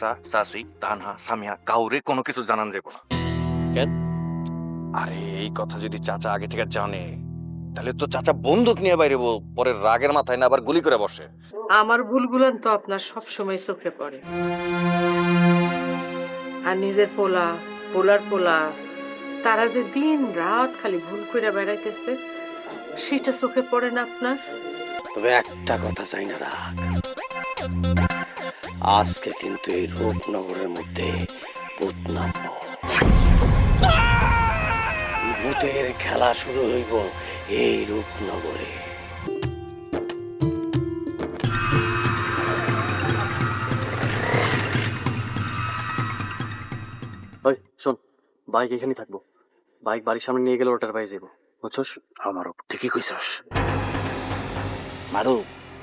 সাসা সাসি তানহা সামিয়া কাউরে কোনো কিছু জানান যাবে না। কেন? আরে এই কথা যদি চাচা আগে থেকে জানে তাহলে তো চাচা বন্দুক নিয়ে বাইরে পরে রাগের মাথায় না আবার গুলি করে বসে। আমার ভুলগুলান তো আপনার সব সময় চোখে পড়ে। আর নিজের পোলা পোলার পোলা তারা যে দিন রাত খালি ভুল করে বেড়াইতেছে সেটা চোখে পড়ে না আপনার? তবে একটা কথা চাই না রাখ আজকে কিন্তু এই রূপনগরের মধ্যে ভূত নামব ভূতের খেলা শুরু হইব এই রূপনগরে। ওই শোন বাইক এখানেই থাকব। বাইক বাড়ির সামনে নিয়ে গেলে ওটার বাইরে যাব বুঝছস? আমারও ঠিকই কইছস। মারু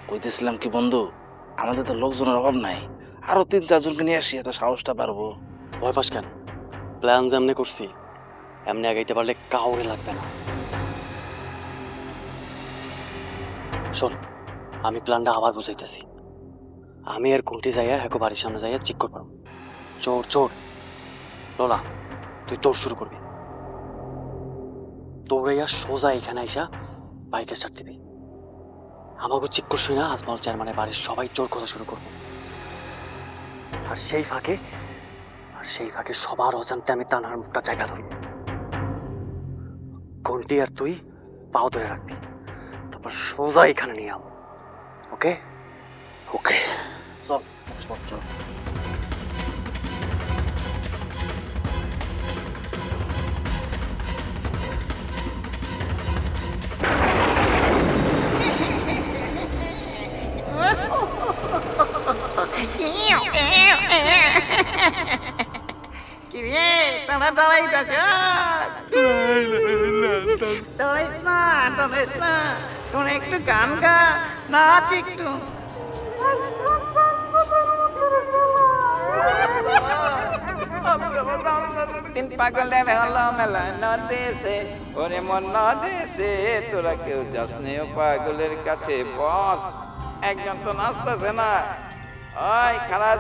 কইতেছিলাম কি বন্ধু? আমাদের তো লোকজনের অভাব নাই। আরও তিন চারজনকে নিয়ে আসি, এত সাহসটা পারব ভয় পাস কেন? প্ল্যান যেমনি করছি, এমনি আগাইতে পারলে কাউরে লাগবে না। শোন, আমি প্ল্যানটা আবার বুঝাইতেছি। আমি আর কোনটি যাইয়া হ্যাঁ বাড়ির সামনে যাইয়া চেক করব। চোর চোর। লোলা, তুই তোর শুরু করবি। দৌড়াইয়া সোজা এখানে আইসা বাইকে স্টার্ট দিবি। আমাকে উচিত করছি না আজমল চেয়ারম্যানের বাড়ির সবাই চোর কথা শুরু করব। আর সেই ফাঁকে আর সেই ফাঁকে সবার অজান্তে আমি তানার মুখটা জায়গা ধরব। ঘন্টি আর তুই পাও ধরে রাখবি। তারপর সোজা এখানে নিয়ে আম ওকে? ওকে। চল চল। তিন নদেশে ওরে মন নদেশে তোরা কেউ যাস নে ও পাগলের কাছে, বস। একজন তো নাচতেছে না। ওই খারাপ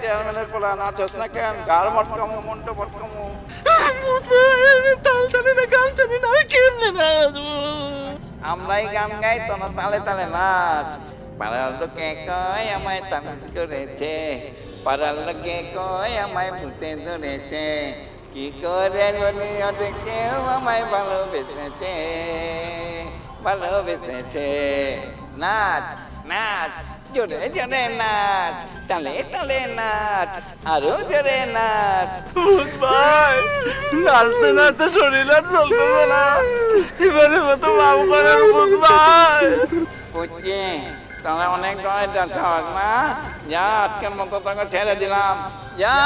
চেয়ারম্যানের পোলা, নাচস না কেন? গাল মটকামু মন্টু মটকামু। আমরাই গান গাই তো না তালে তালে নাচ। পাড়ার লোকে কয়, আমায় তামিজ করেছে। পাড়ার লোকে কয়, আমায় ভূতে ধরেছে। কি করে বলি ওদের কেউ আমায় ভালোবেসেছে? ভালোবেসেছে। নাচ নাচ। জোরে জোরে নাচ তালে তালে নাচ আরও জোরে নাচ। ভাই নাচতে নাচতে শরীর আর চলতেছে না। এবারে মতো মাম করার ভূত ভাই। পুচি তাহলে অনেক সময় যাচ্ছ না যা আজকের মতো তোকে ছেড়ে দিলাম। যা।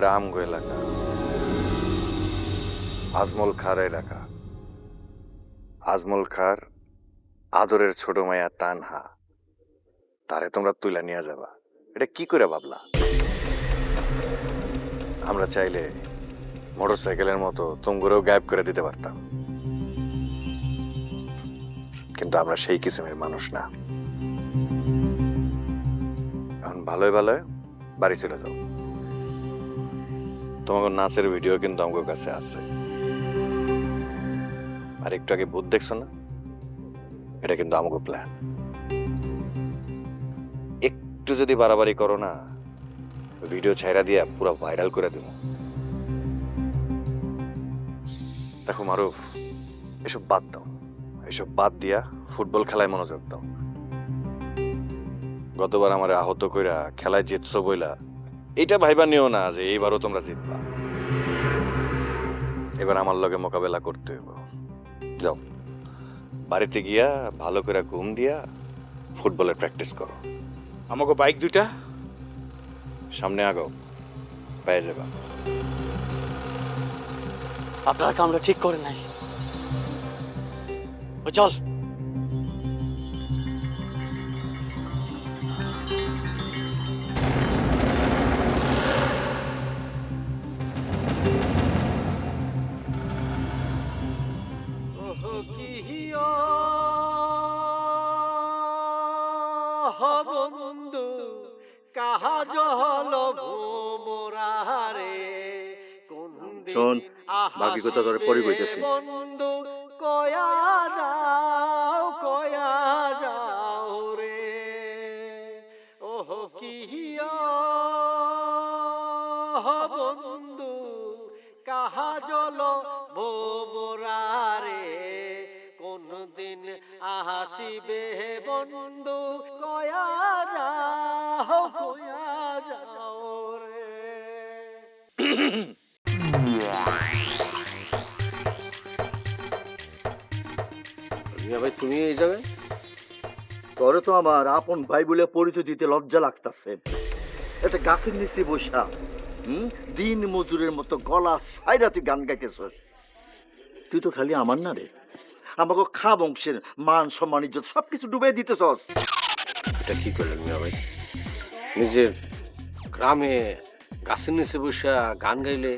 রামগো এলাকা, আজমল খার এলাকা। আজমল খার আদরের ছোট মায়া তানহা, তারে তোমরা তুইলা নিয়ে যাবা। এটা কি করে ভাবলা? আমরা চাইলে মোটর সাইকেলের মতো তুমগুলোও গায়েব করে দিতে পারতাম। কিন্তু আমরা সেই কিসিমের মানুষ না। এখন ভালোই ভালোই বাড়ি চলে যাও। তোমাকে নাচের ভিডিও কিন্তু আমার কাছে আছে। আর একটু আগে ভূত দেখছ না? এটা কিন্তু আমাকে প্ল্যান একটু যদি বাড়াবাড়ি করো না ভিডিও ছাইরা দিয়া পুরো ভাইরাল করে দেব। দেখো মারুফ, এসব বাদ দাও। এসব বাদ দিয়া ফুটবল খেলায় মনোযোগ দাও। গতবার আমার আহত কইরা খেলায় জিতছো বইলা এটা ভাইবা নিও না যে এইবারও তোমরা জিতবা। এবার আমার লগে মোকাবেলা করতে হইব। যাও। বাড়িতে গিয়া ভালো করে ঘুম দিয়া ফুটবলের প্র্যাকটিস করো। আমাকে বাইক দুইটা? সামনে আগাও পেয়ে যাবা। আপনারা কামটা ঠিক করে নাই। চল। শোন, বাকি কথা তোরে পরে কইতেছি। বন্ধু কয়া যাও কয়া যাও রে ওহ কিয়া বন্ধু কাহা জল ভোমরারে কোন দিন আসিবে বন্ধু ভাই, তুমি এই জায়গায়? তোরে তো আমার আপন ভাই বলে পরিচয় দিতে লজ্জা লাগতাছে। একটা গাছের নিচে বসা দিন মজুরের মতো গলা সাইরা তুই গান গাইতেছ তুই তো খালি আমার না রে। আমাকে খা বংশের মান, সম্মান, ইজ্জত সবকিছু ডুবে দিতেছস। এটা কি করলেন মিয়া ভাই? নিজের গ্রামে গাছের নিচে বসে গান গাইলে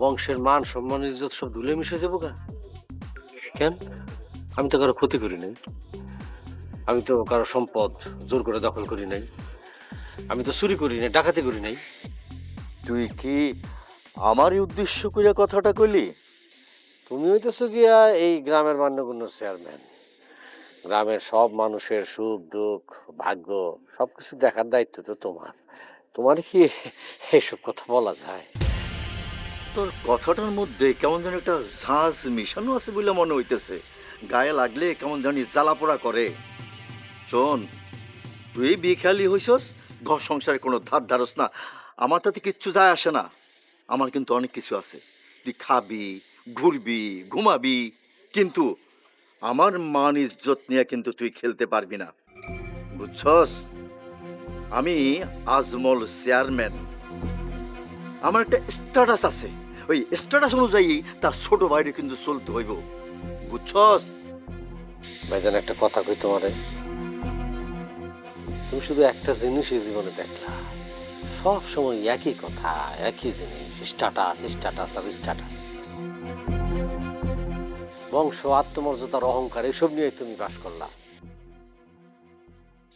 বংশের মান, সম্মান, ইজ্জত সব ধুলে মিশে যাব গা। কেন? আমি তো কারও ক্ষতি করি নাই। আমি তো কারও সম্পদ জোর করে দখল করি নাই। আমি তো চুরি করি নাই ডাকাতি করি নাই। তুই কি আমারই উদ্দেশ্য করে কথাটা কইলি? তুমি হইতেছো গিয়া এই গ্রামের মান্যগুণ্য চেয়ারম্যান। গ্রামের সব মানুষের সুখ দুঃখ ভাগ্য সব কিছু দেখার দায়িত্ব তো তোমার। তোমার কি এইসব কথা বলা যায়? তোর কথাটার মধ্যে কেমন যেন একটা ঝাঁজ মিশানো আছে বলে মনে হইতেছে। গায়ে লাগলে কেমন জানি জ্বালাপোড়া করে। শোন, তুই বিয়ে খেয়ালি হইছস? ঘর সংসারে কোনো ধার ধারস না। আমার তাতে কিচ্ছু যায় আসে না। আমার কিন্তু অনেক কিছু আছে। তুই খাবি, ঘুরবি, ঘুমাবি, কিন্তু আমার মান ইজ্জত নিয়ে কিন্তু তুই খেলতে পারবি না। বুঝছস? আমি আজমল চেয়ারম্যান। আমার একটা স্ট্যাটাস আছে। ওই স্ট্যাটাস অনুযায়ী তার ছোট বাইরে কিন্তু চলতে হইব। বুঝছস? ভাইজান একটা কথা কই তোমারে। তুমি শুধু একটা জিনিসই জীবনে দেখলা। সব সময় একই কথা একই জিনিস স্ট্যাটাস স্ট্যাটাস আর স্ট্যাটাস বংশ আত্মমর্যাদার অহংকার এসব নিয়ে তুমি বাস করলা।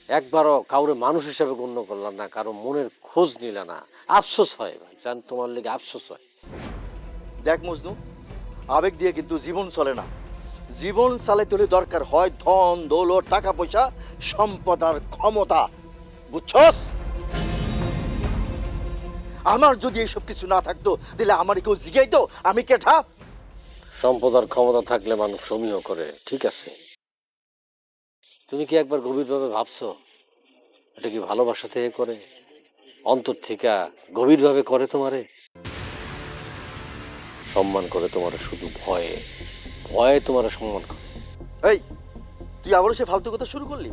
একবারও কাউরে মানুষ হিসেবে গণ্য করলাম না কারও মনের খোঁজ নিলা না। আফসোস হয় ভাই জান তোমার লেগে আফসোস হয়। দেখ মজনু আবেগ দিয়ে কিন্তু জীবন চলে না। জীবন চালাইতে হলে দরকার হয় ধন, দৌলত, টাকা পয়সা, সম্পদ আর ক্ষমতা। বুঝছস? আমার যদি এইসব কিছু না থাকতো, তাহলে আমার কেউ জিগাইতো? আমি কেঠা সম্পদ আর ক্ষমতা থাকলে মানুষ সমীহ করে, ঠিক আছে। তুমি কি একবার গভীরভাবে ভাবছ, এটা কি ভালোবাসা থেকে করে? অন্তর থেকে গভীরভাবে করে তোমারে? সম্মান করে তোমারে শুধু ভয়ে। ভয়ে তোমারে সম্মান করে। এই তুই আবারও সে ফালতু কথা শুরু করলি?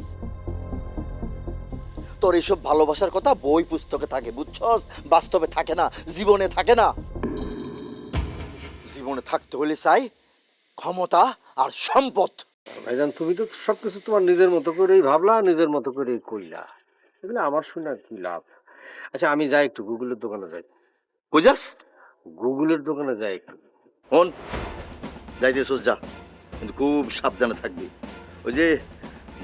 তোর এইসব ভালোবাসার কথা বই পুস্তকে থাকে বুঝছস? বাস্তবে থাকে না জীবনে থাকে না। জীবনে থাকতে হলে চাই ক্ষমতা আর সম্পদ। ভাইজান তুমি তো সবকিছু তোমার নিজের মতো করেই ভাবলা নিজের মতো করেই কইলা। এগুলো আমার শুনে কি লাভ? আচ্ছা আমি যাই একটু গুগলের দোকানে যাই। বুঝাস? গুগলের দোকানে যাই একটু। হন যাইতেছস যা। কিন্তু খুব সাবধানে থাকবি। ওই যে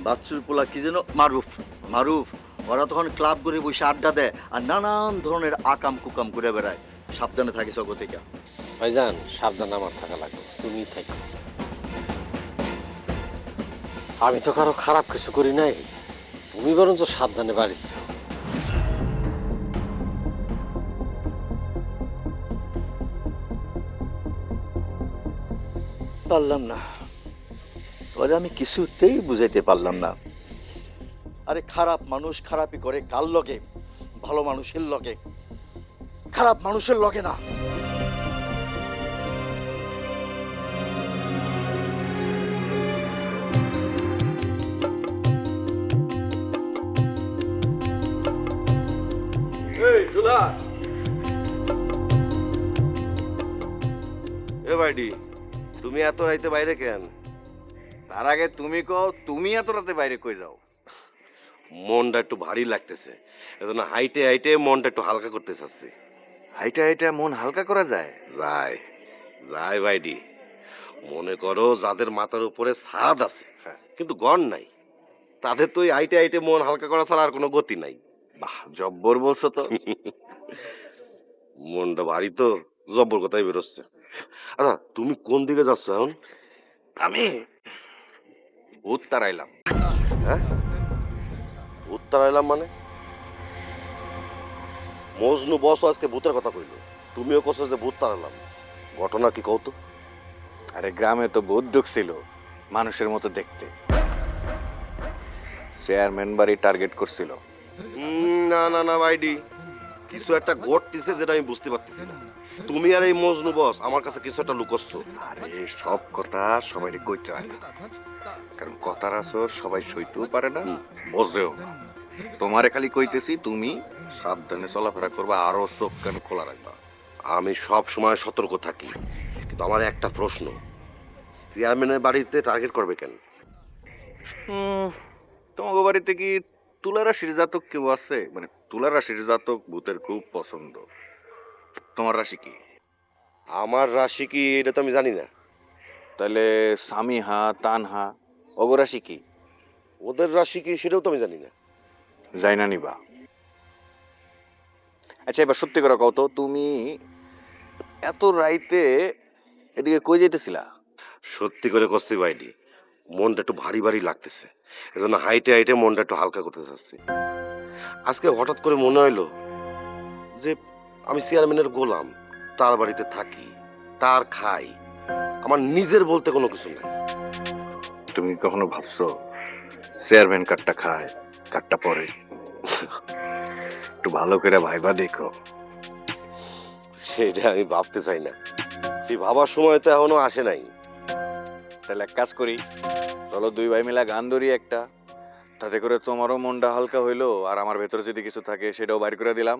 বাচ্চুর পোলা কি যেন, মারুফ মারুফ, ওরা তখন ক্লাব করে বসে আড্ডা দেয় আর নানান ধরনের আকাম কুকাম করে বেড়ায়। সাবধানে থাকিস অগ থেকে। ভাইজান, সাবধানে আমার থাকা লাগবে, তুমি থাকো। আমি তো কারও খারাপ কিছু করি নাই। তুমি বরঞ্চ সাবধানে বাড়িচ্ছ পারলাম না। ওরে আমি কিছুতেই বুঝাইতে পারলাম না। আরে খারাপ মানুষ খারাপই করে কার লগে? ভালো মানুষের লগে। খারাপ মানুষের লগে না। এ বাইডি তুমি এত রাইতে বাইরে কেন? তার আগে তুমি কও তুমি এত রাতে বাইরে কই যাও? মনটা একটু ভারী লাগতেছে। এজন্য হাইটে হাইটে মনটা একটু হালকা করতে চাচ্ছি। হাইটা হাইটা মন হালকা করা যায়? যায় যায় বাইডি মনে করো যাদের মাথার উপরে ছাদ আছে কিন্তু গন নাই তাদের তো ওই হাইটে হাইটে মন হালকা করা ছাড়া আর কোনো গতি নাই। বাহ জব্বর বলছো তো। মনটা ভারী তো জব্বর কথাই বেরোচ্ছে। আচ্ছা তুমি কোন দিকে যাচ্ছ এখন? আমি ভূত তাড়াইলাম। হ্যাঁ? ভূত এলাম মানে? মজনু বস আজকে ভূতের কথা কইলো। তুমিও কছো যে ভূত তাড়ালাম ঘটনা কি কও তো? আরে গ্রামে তো ভূত ঢুকছিল মানুষের মতো দেখতে। চেয়ারম্যান বাড়ি টার্গেট করছিল। না না না ভাইডি। কিছু একটা ঘটতেছে যেটা আমি বুঝতে পারতেছি না। তুমি আর এই মজনু বস আমার কাছে কিছু একটা লুকোচ্ছ। আরে সব কথা সবাই কইতে হয় না। কারণ কথার আসর সবাই সইতেও পারে না। বোঝেও তোমারে খালি কইতেছি তুমি সাবধানে চলাফেরা করবা আরও চোখ কান খোলা রাখবা। আমি সব সময় সতর্ক থাকি। কিন্তু আমার একটা প্রশ্ন চেয়ারম্যানের বাড়িতে টার্গেট করবে কেন? তোমাকে বাড়িতে কি তুলা রাশির জাতক কেউ আছে? মানে তুলা রাশির জাতক ভূতের খুব পছন্দ। তোমার রাশি কি? আমার রাশি কি এটা তো আমি জানি না। তাহলে স্বামী হা সামিহা তানহা অগরাশি কি? ওদের রাশি কি সেটাও তো আমি জানি না। যাই না নিবা। আচ্ছা এবার সত্যি করে কত তুমি এত রাইতে এদিকে কই যেতেছিলা সত্যি করে করছি বাইডি মনটা একটু ভারী ভারী লাগতেছে। এজন্য হাইটে হাইটে মনটা একটু হালকা করতে চাচ্ছি। আজকে হঠাৎ করে মনে হইল যে আমি চেয়ারম্যানের গোলাম তার বাড়িতে থাকি তার খাই। আমার নিজের বলতে কোনো কিছু নাই। তুমি কখনো ভাবছ চেয়ারম্যান কাঠটা খায় কাঠটা পরে? একটু ভালো করে ভাইবা দেখো। সেটা আমি ভাবতে চাই না। সেই ভাবার সময় তো এখনও আসে নাই। তাহলে এক কাজ করি চলো দুই ভাই মিলা গান ধরি একটা। তাতে করে তোমারও মনটা হালকা হইল আর আমার ভেতরে যদি কিছু থাকে সেটাও বাইর করে দিলাম।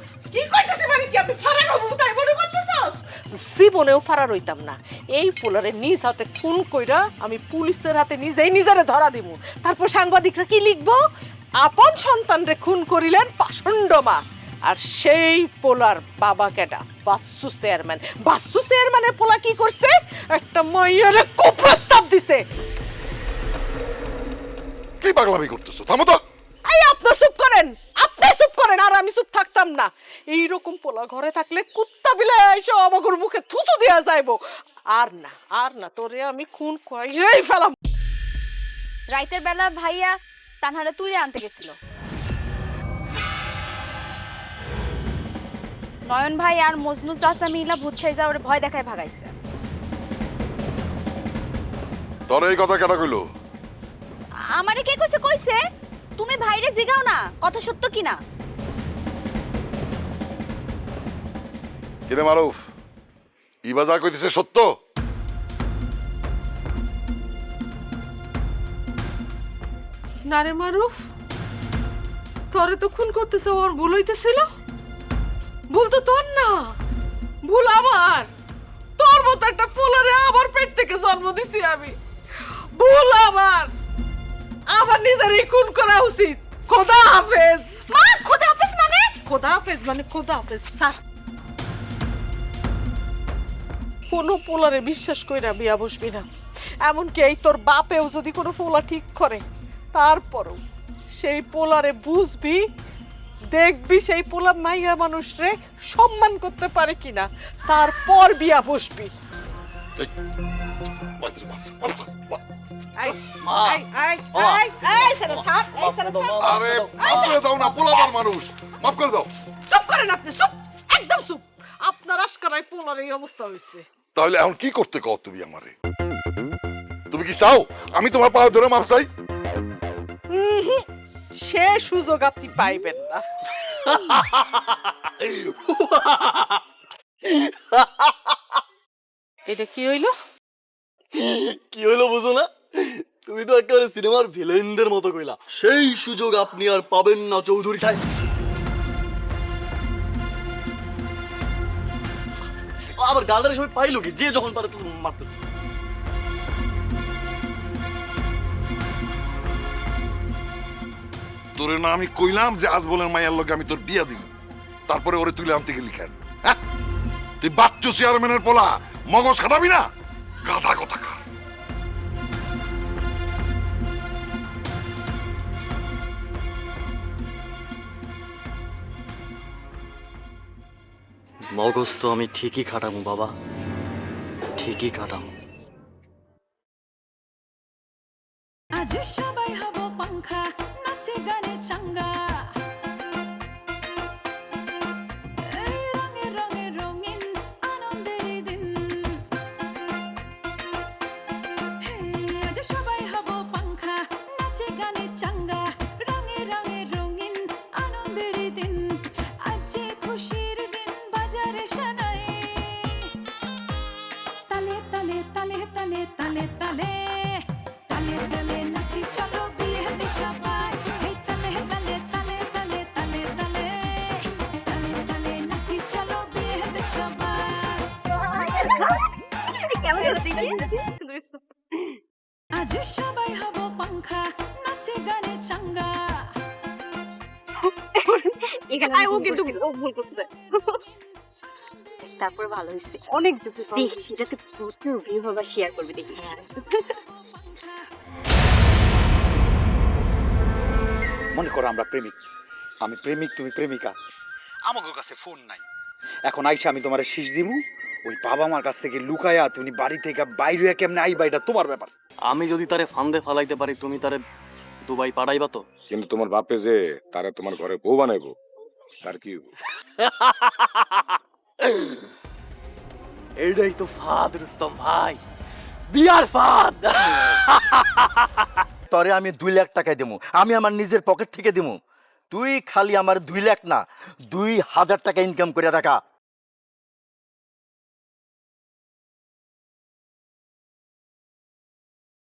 জীবনেও ফারার হইতাম না। এই ফুলারে নিজ হাতে খুন কইরা আমি পুলিশের হাতে নিজেই নিজেরে ধরা দিব তারপর সাংবাদিকরা কি লিখব? আপন সন্তানরে খুন করিলেন পাষণ্ড মা। আর সেই পোলার বাবা কেডা? বাসু চেয়ারম্যান। বাসু চেয়ারম্যানের পোলা কি করছে? একটা মাইয়ারে কুপ্রস্তাব দিছে। কি পাগলামি করতেছো? থামো তো! এই আপনি চুপ করেন আপনি চুপ করেন আর আমি চুপ থাকতাম না। এই রকম পোলা ঘরে থাকলে কুত্তা বিলে এসে আমাগর মুখে থুতু দেয়া যাইবো। আর না আর না তোরে আমি খুন কইরাই ফেলাম। রাইতের বেলা ভাইয়া তানহারে তুলে আনতে গেছিল। নয়ন ভাই আর মজনু চাচা মিলা ভূত সাইজা ওরে ভয় দেখায় ভাগাইছে। তোর এই কথা কেন কইলো? আমারে কে কইছে কইছে? তুমি ভাইরে জিগাও না কথা সত্য কিনা? কিরে মারুফ ইবা যা কইতেছে সত্য? না রে মারুফ তোরে তো খুন করতেছে ওর ভুল হইতেছিল। ভুল তো তোর না ভুল আমার। তোর মতো একটা ফুলারে আবার পেট থেকে জন্ম দিছি আমি। ভুল আমার। আমার নিজেরই খুন করা উচিত। খোদা হাফেজ। মা খোদা হাফেজ মানে? খোদা হাফেজ মানে খোদা হাফেজ। স্যার। কোনো পোলারে বিশ্বাস কইরা বিয়া বসবি না। এমনকি এই তোর বাপেও যদি কোনো পোলা ঠিক করে তারপরও সেই পোলারে বুঝবি দেখবি সেই পোলা মাইয়া মানুষরে সম্মান করতে পারে কিনা তারপর বিয়া বসবি। এই, এই, এই, এই, এই, ছেলে ছাড়, এই, ছেলে ছাড়। আরে করে দাও না পোলাবার মানুষ মাফ করে দাও চুপ করেন আপনি চুপ একদম চুপ আপনার আশকারায় পোলার এই অবস্থা হয়েছে তাহলে এখন কি করতে কও তুমি আমারে তুমি কি চাও আমি তোমার পা ধরে মাপ চাই সে সুযোগ আপনি পাইবেন না এটা কি হইল কি হইল বুঝো না তুমি তো একেবারে সিনেমার ভিলেনদের মতো কইলা। সেই সুযোগ আপনি আর পাবেন না, চৌধুরী সাহেব। আবার গার্ডারের সময় পাইলো কি? যে যখন পারে তখন মারতেছে। তোরে না আমি কইলাম যে আজ বলেন মাইয়ার লোকে আমি তোর বিয়া দিব। তারপরে ওরে তুলে আনতে গেলি কেন? হ্যাঁ? তুই বাচ্চু চেয়ারম্যানের পোলা, মগজ খাটাবি না? গাধা কথা মগজ তো আমি ঠিকই খাটামু বাবা। ঠিকই খাটামু আজ সবাই হব পাংখা নাচে গানে চাঙ্গা। আজ সবাই হব পাংখা নাচে গানে চাঙ্গা। এখানে ও কিন্তু ও ভুল করছে তারপর ভালো হয়েছে। অনেক জোসে দেখিস যাতে প্রচুর ভিউ হবে শেয়ার করবে দেখিস। মনে করো আমরা প্রেমিক। আমি প্রেমিক তুমি প্রেমিকা। আমাকে কাছে ফোন নাই। এখন আইসা আমি তোমার শীষ দিমু। ওই বাবা মার কাছ থেকে লুকায়া তুমি বাড়ি থেকে বাইরে হইয়া কেমনে আইবা? এটা তোমার ব্যাপার। আমি যদি তারে ফান্দে ফালাইতে পারি তুমি তারে দুবাই পাঠাইবা তো? কিন্তু তোমার বাপে যে তারা তোমার ঘরে বউ বানাইবো তার কি এইটাই তো ফাদ রুস্তম ভাই। বিয়ার ফাদ। তরে আমি দুই লাখ টাকা দেবো আমি আমার নিজের পকেট থেকে দেবো তুই খালি আমার দুই লাখ না দুই হাজার টাকা ইনকাম করে দেখা।